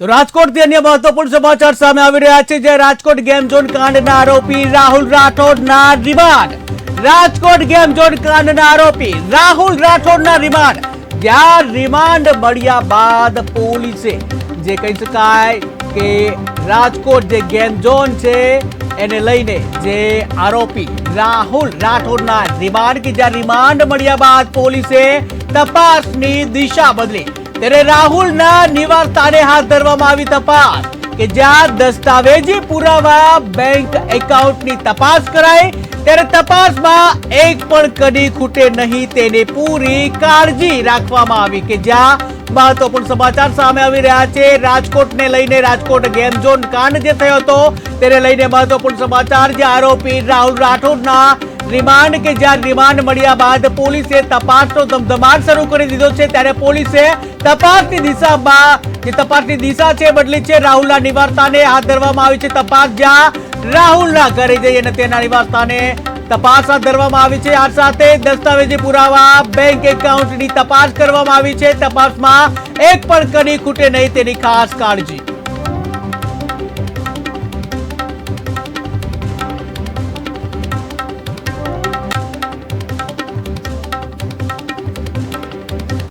તો રાજકોટથી અન્ય મહત્વપૂર્ણ સમાચાર સામે આવી રહ્યા છે, જે રાજકોટ ગેમ ઝોન કાંડના આરોપી રાહુલ રાઠોડના રિમાન્ડ. રાજકોટ ગેમ ઝોન કાંડના આરોપી રાહુલ રાઠોડના રિમાન્ડ. જ્યાં રિમાન્ડ મળ્યા બાદ પોલીસે જે કહી શકાય કે રાજકોટ જે ગેમ ઝોન છે, એને લઈને જે આરોપી રાહુલ રાઠોડના રિમાન્ડ કે જ્યાં રિમાન્ડ મળ્યા બાદ પોલીસે તપાસની દિશા બદલી. ત્યારે રાહુલના નિવાસસ્થાને હાથ ધરવામાં આવી તપાસ કે જ્યાં દસ્તાવેજી પુરાવા બેંક એકાઉન્ટની તપાસ કરાય ત્યારે તપાસમાં એક પણ કડી ખૂટે નહીં તેની પૂરી કાળજી રાખવામાં આવી કે જ્યાં મહત્વપૂર્ણ સમાચાર સામે આવી રહ્યા છે. રાજકોટને લઈને રાજકોટ ગેમ ઝોન કાંડ જે થયો હતો, તેને લઈને મહત્વપૂર્ણ સમાચાર જે આરોપી રાહુલ રાઠોડના રિમાન્ડ કે જ્યાં રિમાન્ડ મળ્યા બાદ પોલીસે તપાસનો ધમધમાટ શરૂ કરી દીધો છે, ત્યારે પોલીસે તપાસની દિશામાં જે તપાસની દિશા છે બદલી છે. રાહુલના નિવાસસ્થાને હાથ ધરવામાં આવી છે તપાસ, જ્યાં રાહુલના ઘરે જઈ અને તેના નિવાસસ્થાને તપાસ હાથ ધરવામાં આવી છે. આ સાથે દસ્તાવેજી પુરાવા બેંક એકાઉન્ટની તપાસ કરવામાં આવી છે. તપાસમાં એક પણ કડી ખૂટે નહીં તેની ખાસ કાળજી.